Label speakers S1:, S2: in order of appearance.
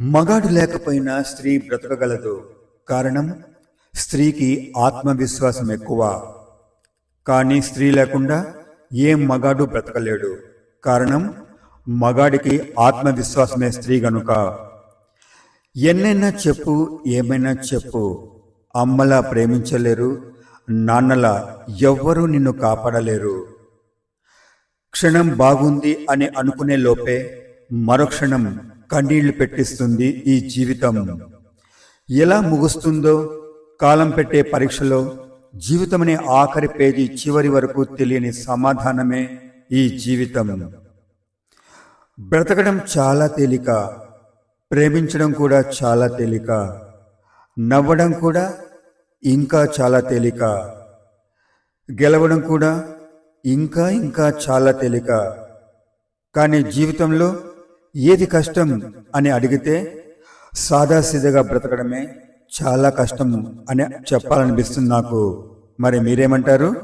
S1: మగాడు లేకపోయినా స్త్రీ బ్రతకగలదు. కారణం? స్త్రీకి ఆత్మవిశ్వాసం ఎక్కువ. కానీ స్త్రీ లేకుండా ఏ మగాడు బ్రతకలేడు. కారణం? మగాడికి ఆత్మవిశ్వాసమే స్త్రీ గనుక. ఎన్నైనా చెప్పు ఏమైనా చెప్పు. అమ్మలా ప్రేమించలేరు నాన్నలా ఎవ్వరూ నిన్ను కాపాడలేరు. క్షణం బాగుంది అని అనుకునే లోపే మరుక్షణం కన్నీళ్ళు పెట్టిస్తుంది ఈ జీవితం. ఎలా ముగుస్తుందో కాలం పెట్టే పరీక్షలో జీవితం అనే ఆఖరి పేజీ చివరి వరకు తెలియని సమాధానమే ఈ జీవితం. బ్రతకడం చాలా తేలిక ప్రేమించడం కూడా చాలా తేలిక నవ్వడం కూడా ఇంకా చాలా తేలిక గెలవడం కూడా ఇంకా ఇంకా చాలా తేలిక. కానీ జీవితంలో ఏది కష్టం అని అడిగితే సాదాసీదాగా బ్రతకడమే చాలా కష్టం అని చెప్పాలనిపిస్తుంది నాకు. మరి మీరేమంటారు?